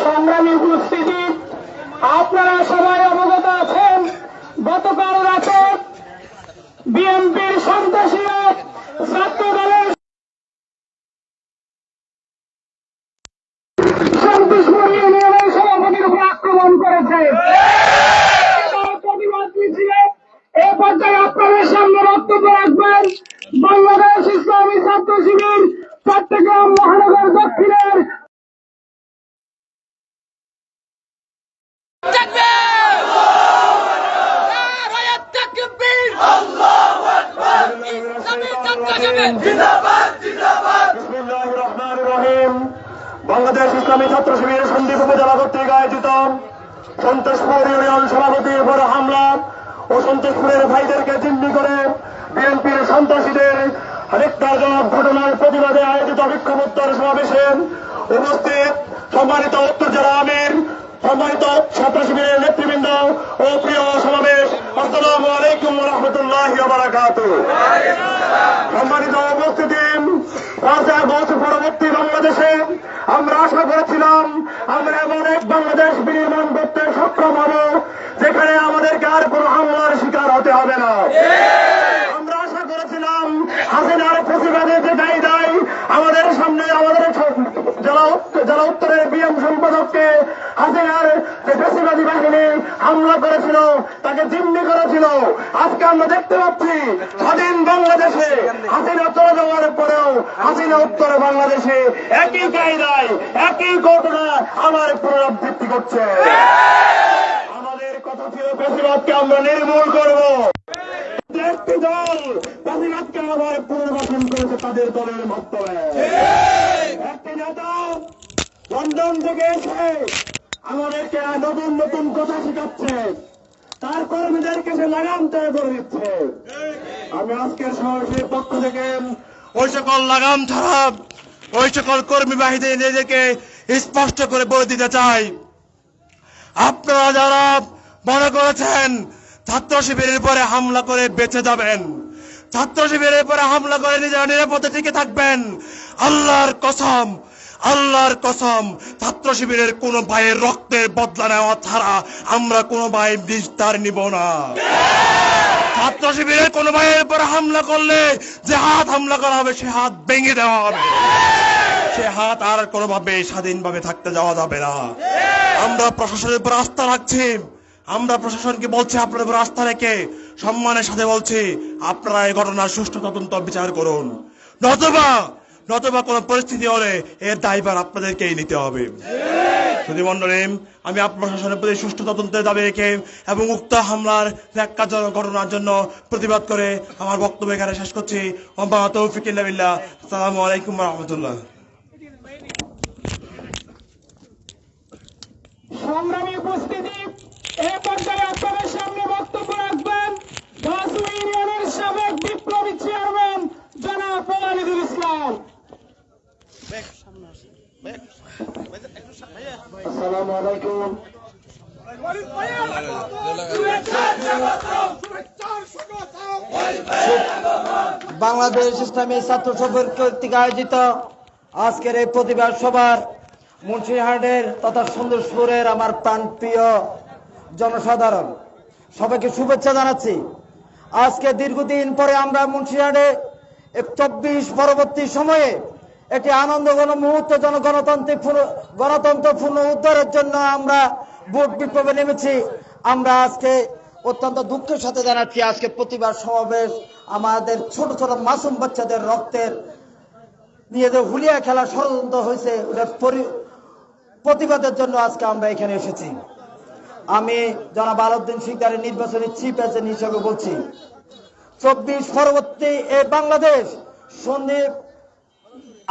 সংগ্রামী উপস্থিতি আপনারা সবাই অবগত আছেন গতকাল রাতে বিএনপির সন্ত্রাসীরা ছাত্র দলের সন্তোষপুর ইউনিয়নের সভাপতির উপর আক্রমণ করেছে তার প্রতিবাদ মিছিলে এ পর্যায়ে আপনাদের সামনে বক্তব্য রাখবেন বাংলাদেশ ইসলামী ছাত্র শিবির চট্টগ্রাম মহানগর দক্ষিণের বাংলাদেশ ইসলামী ছাত্র শিবিরের সন্দীপ উপজেলা কর্তৃক আয়োজিত সন্তোষপুর ইউনিয়ন সভাপতির উপর হামলা ও সন্তোষপুরের ভাইদেরকে জিম্মি করে বিএনপির সন্ত্রাসীদের হত্যাজনক ঘটনার প্রতিবাদে আয়োজিত বিক্ষোভোত্তর সমাবেশে উপস্থিত সম্মানিত উত্তর জেলা আমির, সম্মানিত ছাত্র শিবিরের নেতৃবৃন্দ ও প্রিয় সমাবেশ। আসসালামু আলাইকুম রহমতুল্লাহ সম্মানিত উপস্থিতি, পাঁচ আগস্ট পরবর্তী বাংলাদেশে আমরা আশা করেছিলাম আমরা এমন এক বাংলাদেশ বিনির্মাণ করতে সক্ষম হব, যেখানে আমাদেরকে আর কোনো হামলার শিকার হতে হবে না। যে দায়ী দায়, আমাদের সামনে আমাদের জেলা জেলা উত্তরের বিএম সম্পাদককে হাসিনার যে বেশিবাদী বাহিনী হামলা করেছিল, তাকে জিম্মি করেছিল। আজকে আমরা দেখতে পাচ্ছি, স্বাধীন বাংলাদেশে হাসিনা চলে যাওয়ার পরেও হাসিনা উত্তরে বাংলাদেশে একই কায়দায়, একই ঘটনা আমার পুনরাবৃত্তি করছে। আমাদের কথা ছিল বেশিরভাগকে আমরা নির্মূল করব। একটি দল। বেশিরভাগকে আবার পুনর্বাসন করেছে তাদের দলের মাধ্যমে একটি নেতা লন্ডন থেকে এসে আমাদেরকে নতুন নতুন কথা শেখাচ্ছে। তার কর্মীদেরকে সে লাগাম তৈরি করে দিচ্ছে। আমি আজকের সমাবেশের পক্ষ থেকে ওই সকল লাগাম ছাড়া ওই সকল কর্মী বাহিনীদের নিজেকে স্পষ্ট করে বলে দিতে চাই। আপনারা যারা মনে করেছেন ছাত্র শিবিরের পরে হামলা করে বেঁচে যাবেন। ছাত্র শিবিরের পরে হামলা করে নিজেরা নিরাপদে টিকে থাকবেন। আল্লাহর কসম আল্লাহর কসম, ছাত্র শিবিরের কোন ভাইয়ের রক্তের বদলা নেওয়া ছাড়া আমরা কোন ভাই বিস্তার নিব না। ছাত্র শিবিরের কোন ভাইয়ের উপর হামলা করলে যে হাত হামলা করা হবে, সে হাত ভেঙে দেওয়া হবে। সে হাত আর কোনোভাবে স্বাধীনভাবে থাকতে যাওয়া যাবে না। আমরা প্রশাসনের উপর আস্থা রাখছি। আমরা প্রশাসনকে বলছি, আপনার উপর আস্থা রেখে সম্মানের সাথে বলছি, আপনারা এই ঘটনার সুষ্ঠু তদন্ত বিচার করুন। নতবা নতবা কোনো পরিস্থিতি হলে এর দায়ভার আপনাদেরকেই নিতে হবে। মন্ডলী, আমি আপনার প্রশাসনের প্রতি সুষ্ঠু তদন্তের দাবি রেখে এবং উক্ত হামলার ন্যাক্কারজনক ঘটনার জন্য প্রতিবাদ করে আমার বক্তব্য এখানে শেষ করছি। তৌফিক আসসালামু আলাইকুম রহমতুল্লাহ। সংগ্রামী উপস্থিতি এ পর্যায়ে আপনাদের সামনে বক্তব্য রাখবেন দাসু ইউনিয়নের সাবেক বিপ্লবী চেয়ারম্যান জনাব মোহানিদুল ইসলাম। আসসালামু আলাইকুম। বাংলাদেশ ইসলামী ছাত্র সফর কর্তৃক আয়োজিত আজকের এই প্রতিবাদ সভার মুন্সিহাটের তথা সুন্দরপুরের আমার প্রাণপ্রিয় জনসাধারণ, সবাইকে শুভেচ্ছা জানাচ্ছি। আজকে দীর্ঘদিন পরে আমরা মুন্সিরহাটে চব্বিশ পরবর্তী সময়ে একটি আনন্দঘন মুহূর্ত জন গণতান্ত্রিক গণতন্ত্র পুনঃ উদ্ধারের জন্য আমরা ভোট বিপ্লবে নেমেছি। আমরা আজকে অত্যন্ত দুঃখের সাথে জানাচ্ছি, আজকে প্রতিবার সমাবেশ আমাদের ছোট ছোট মাসুম বাচ্চাদের রক্তের নিয়ে যে হুলিয়া খেলা ষড়যন্ত্র হয়েছে প্রতিবাদের জন্য আজকে আমরা এখানে এসেছি। আমি জনাব আলাউদ্দিন শিকদারের নির্বাচনী চিফ এজেন্ট হিসেবে বলছি, চব্বিশ পরবর্তী এই বাংলাদেশ, সন্দীপ,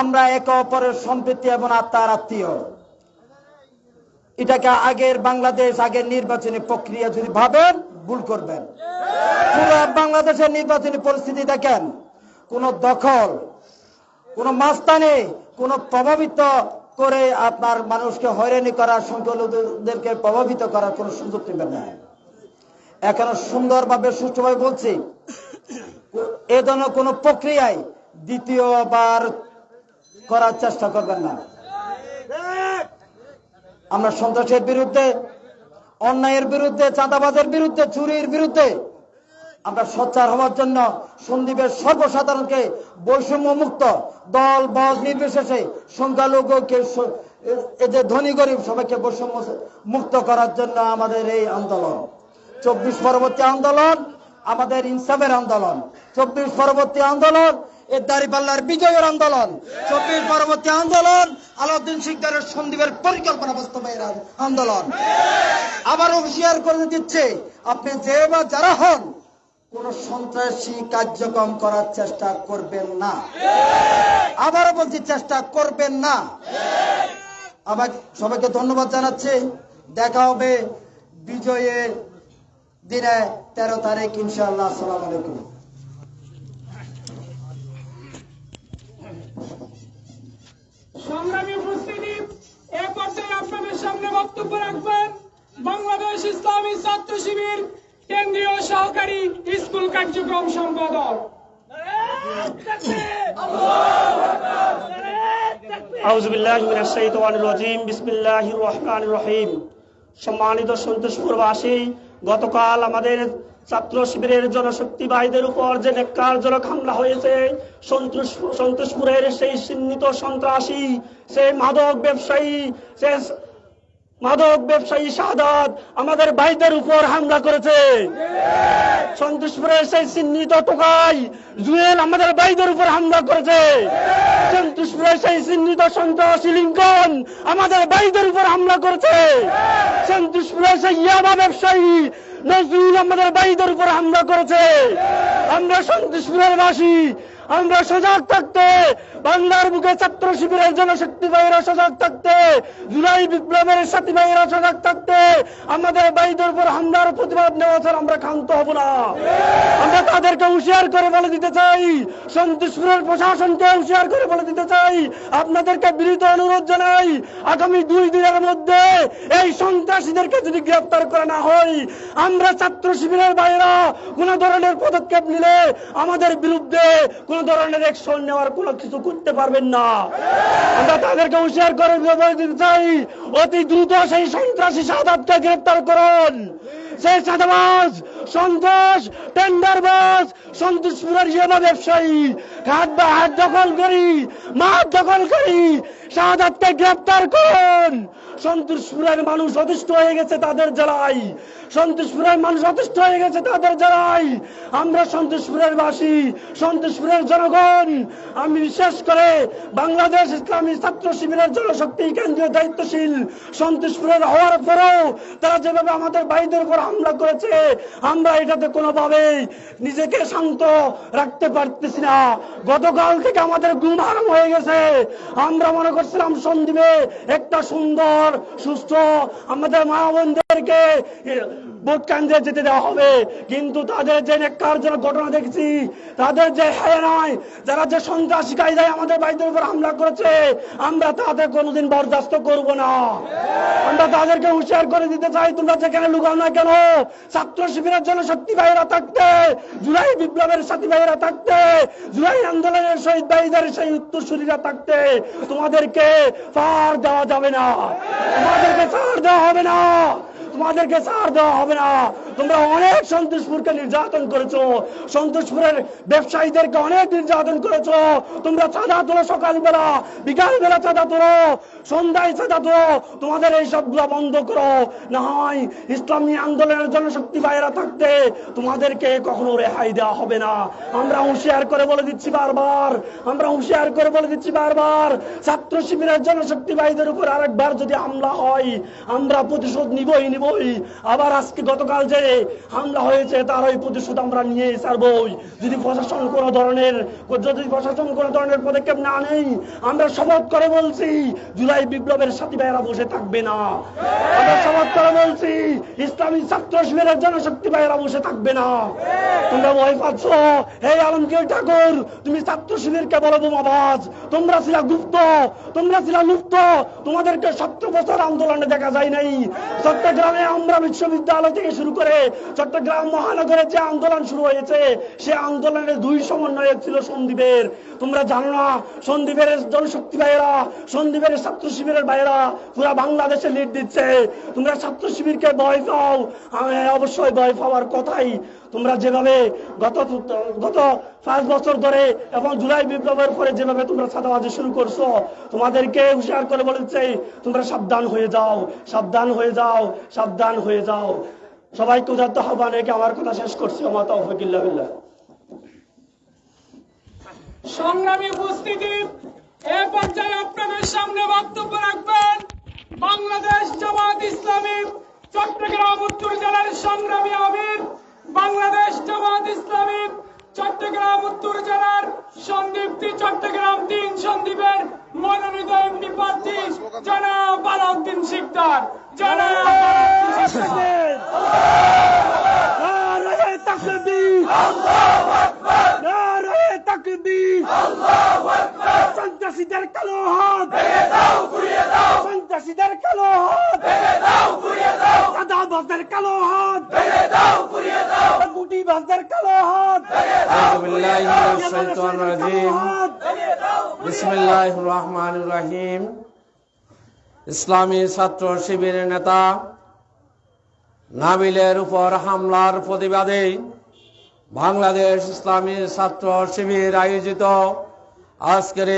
আমরা একে অপরের সম্প্রীতি এবং আত্মার আত্মীয়। এটাকে আগের বাংলাদেশ, আগের নির্বাচনী প্রক্রিয়া যদি ভাবেন, ভুল করবেন। পুরো বাংলাদেশের নির্বাচনী পরিস্থিতি দেখেন, কোন দখল, কোন মাস্তানি, কোন প্রভাবিত করে আপনার মানুষকে হয়রানি করার সংখ্যালঘুদেরকে প্রভাবিত করার কোন সুযোগ নেবেন না এখনও সুন্দরভাবে, সুষ্ঠুভাবে বলছি, এ ধরনের কোন প্রক্রিয়ায় দ্বিতীয়বার করার চেষ্টা করবেন না। আমরা সন্ত্রাসের বিরুদ্ধে, অন্যায়ের বিরুদ্ধে, চাঁদাবাজের বিরুদ্ধে, চুরির বিরুদ্ধে আমরা সোচ্চার হওয়ার জন্য সন্দীপের সর্বসাধারণকে বৈষম্য মুক্ত দল বল নির্বিশেষে সংখ্যালঘুকে এই যে ধনী গরিব সবাইকে বৈষম্য মুক্ত করার জন্য আমাদের এই আন্দোলন। চব্বিশ পরবর্তী আন্দোলন আমাদের ইনসাফের আন্দোলন। চব্বিশ পরবর্তী আন্দোলন এর দাঁড়িপাল্লার বিজয়ের আন্দোলন। চব্বিশ পরবর্তী আন্দোলন আলাউদ্দিন শিকদারের সন্দীপের পরিকল্পনা বাস্তবায়নের আন্দোলন। আবারও হুঁশিয়ার করে দিচ্ছে, আপনি যে বা যারা হন কোন সন্ত্রাসী কার্যক্রম করার চেষ্টা করবেন না। আবারও বলছি চেষ্টা করবেন না। আবার সবাইকে ধন্যবাদ জানাচ্ছি। দেখা হবে বিজয়ের দিনে তেরো তারিখ ইনশাআল্লাহ। আসসালামু আলাইকুম। সংগ্রামী উপস্থিতি এ পর্যায়ে আপনাদের সামনে বক্তব্য রাখবেন বাংলাদেশ ইসলামী ছাত্র শিবির কেন্দ্রীয় সহকারী স্কুল কার্যক্রম সম্পাদক। সম্মানিত সন্তোষপুরবাসী, গতকাল আমাদের ছাত্র শিবিরের জনশক্তি ভাইদের উপর যে নেককারজনক হামলা হয়েছে, সন্তোষ সন্তোষপুরের সেই চিহ্নিত সন্ত্রাসী, সেই মাদক ব্যবসায়ী সে মাদক ব্যবসায়ী সাদাত আমাদের ভাইদের উপর হামলা করেছে। সন্তোষপুরের সেই চিহ্নিত টোকাই জুয়েল আমাদের ভাইদের উপর হামলা করেছে। সন্তোষপুরের সেই চিহ্নিত সন্ত্রাসী লিঙ্কন আমাদের ভাইদের উপর হামলা করেছে। সন্তোষপুরের সেই ইয়াবা ব্যবসায়ী নজরুল আমাদের ভাইদের উপর হামলা করেছে। আমরা সন্তোষপুরের বাসী আমরা সজাগ থাকতে, বাংলার বুকে ছাত্র শিবিরের জনশক্তি ভাইয়েরা সজাগ থাকতে, জুলাই বিপ্লবের সাথী ভাইয়েরা সজাগ থাকতে, আমাদের ভাইদের উপর হামলার প্রতিবাদ নেওয়া ছাড়া আমরা ক্ষান্ত হব না। আমরা তাদেরকে হুঁশিয়ার করে বলে দিতে চাই সন্তোষপুরের প্রশাসনকে হুঁশিয়ার করে বলে দিতে চাই, আপনাদেরকে বিনীত অনুরোধ জানাই, আগামী দুই দিনের মধ্যে এই সন্ত্রাসীদেরকে যদি গ্রেফতার করা না হয়, আমরা ছাত্র শিবিরের বাইরা কোন ধরনের পদক্ষেপ নিলে আমাদের বিরুদ্ধে কোন ধরনের অ্যাকশন নেওয়ার কোনো কিছু করতে পারবেন না। আমরা তাদেরকে হুঁশিয়ার করে দিতে চাই, অতি দ্রুত সেই সন্ত্রাসী সাদাতকে গ্রেপ্তার করুন। সেই চাঁদাবাজ টেন্ডারবাজ সন্তোষপুরের ইয়েবা ব্যবসায়ী, হাত বা হাত দখল করি মাঠ দখল করি শাহাদাতকে গ্রেপ্তার করুন। সন্তোষপুরের মানুষ অতিষ্ঠ হয়ে গেছে তাদের জ্বালাই সন্তোষপুরের মানুষ অতিষ্ঠ হয়ে গেছে তাদের জ্বালাই আমরা সন্তোষপুরের বাসী সন্তোষপুরের জনগণ, আমি বিশেষ করে বাংলাদেশ ইসলামী ছাত্র শিবিরের জনশক্তি কেন্দ্রীয় দায়িত্বশীল সন্তোষপুরের হওয়ার পরেও তারা যেভাবে আমাদের ভাইদের উপর হামলা করেছে, আমরা এটাতে কোনোভাবেই নিজেকে শান্ত রাখতে পারতেছি না। গতকাল থেকে আমাদের ঘুম হয়ে গেছে। আমরা মনে করছিলাম সন্দীপে একটা সুন্দর, সুস্থ আমাদের মা বোনদেরকে ভোট কেন্দ্রে যেতে দেওয়া হবে। কিন্তু তাদের যে কার্যজনক ঘটনা দেখছি, তাদের যে হ্যাঁ নয়, যারা যে সন্ত্রাসী কায়দায় আমাদের ভাইদের উপর হামলা করেছে, আমরা তাদের কোনোদিন বরদাস্ত করব না। আমরা তাদেরকে হুঁশিয়ার করে দিতে চাই, তোমরা যেখানে লুকাও না কেন? ছাত্র শিবিরের জন্য শক্তি ভাইয়েরা থাকতে, জুলাই বিপ্লবের সাথী ভাইয়েরা থাকতে, জুলাই আন্দোলনের শহীদ ভাইদের সেই উত্তরসূরীরা থাকতে, তোমাদেরকে পার দেওয়া যাবে না। তোমাদেরকে ছাড় দেওয়া হবে না। তোমাদেরকে ছাড় দেওয়া হবে না। তোমরা অনেক সন্তোষপুরকে নির্যাতন করেছ। সন্তোষপুরের ব্যবসায়ীদেরকে অনেক নির্যাতন করেছ। তোমরা চাঁদা তোলো সকালবেলা বিকাল বেলা চাঁদা তোলো, সন্ধ্যায় চাঁদা তোলো। তোমাদের এই সবগুলো বন্ধ করো। না হয় ইসলামী আন্দোলনের জন্য শক্তি ভাইয়েরা থাকতে তোমাদেরকে কখনো রেহাই দেওয়া হবে না। আমরা হুঁশিয়ার করে বলে দিচ্ছি বারবার। আমরা হুঁশিয়ার করে বলে দিচ্ছি বারবার। ছাত্র শিবিরের জনশক্তি ভাইদের উপর আরেকবার যদি হামলা হয়, আমরা প্রতিশোধ নিবই নিবই আবার আজকে গতকাল যে হামলা হয়েছে, তার ওই প্রতিশোধ আমরা নিয়ে ছাড়বই। যদি প্রশাসন কোনো ধরনের যদি প্রশাসন কোনো ধরনের পদক্ষেপ না নেই, আমরা শপথ করে বলছি, জুলাই বিপ্লবের সাথী ভাইয়েরা বসে থাকবে না। আমরা শপথ করে বলছি, ইসলামী ছাত্র শিবিরের জনশক্তি ভাইয়েরা বসে থাকবে না। তোমরা ভয় পাচ্ছ? হে আলমগীর ঠাকুর, তুমি ছাত্র শিবিরকে বলো বোমাবাজ তোমরা ছিল গুপ্ত, তোমরা ছিল লুপ্ত। তোমাদেরকে সত্তর বছর আন্দোলনে দেখা যায় নাই। চট্টগ্রামে আমরা বিশ্ববিদ্যালয় থেকে শুরু করে চট্টগ্রাম মহানগরে যে আন্দোলন শুরু হয়েছে, সে আন্দোলনের দুই সমন্বয়ক ছিল সন্দীপের। তোমরা জানো না, সন্দীপের জনশক্তি ভাইয়েরা, সন্দীপের ছাত্র শিবিরের ভাইয়েরা পুরা বাংলাদেশে লিড দিচ্ছে। তোমরা ছাত্র শিবিরকে ভয় পাও। অবশ্যই ভয় পাওয়ার কথাই তোমরা যেভাবে গত গত পাঁচ বছর ধরে এবং জুলাই বিপ্লবের পরে যেভাবে তোমরা ছাদাবাজি শুরু করছ, তোমাদেরকে হুশিয়ার করে বলেছে, তোমরা সাবধান হয়ে যাও, সাবধান হয়ে যাও, সাবধান হয়ে যাও। সবাইকে উদার্ত আহ্বান রেখে আমার কথা শেষ করছি আমার তৌফিকুল্লাহ সংগ্রামী উপস্থিতি, এ পর্যায়ে আপনাদের সামনে বক্তব্য রাখবেন বাংলাদেশ জামাত ইসলামী, চট্টগ্রাম উত্তর জেলার সংগ্রামী আমির বাংলাদেশ জামাত ইসলামী চট্টগ্রাম, উত্তর জেলার সন্দীপটি চট্টগ্রাম তিন সন্দীপের মনোনীত এমপি প্রার্থী জনাব আলাউদ্দিন শিকদার। জনাব সন্ত্রাসীদের কালো হাত সন্ত্রাসীদের কালো হাত বাজদার কালো হাত। ভেঙে দাও পুড়িয়ে দাও। গুটি বাজদার কালো হাত। ভেঙে দাও বিসমিল্লাহির রহমানির রহিম। ইসলামী ছাত্র শিবিরের নেতা নাবিলের উপর হামলার প্রতিবাদে বাংলাদেশ ইসলামী ছাত্র শিবির আয়োজিত আজকের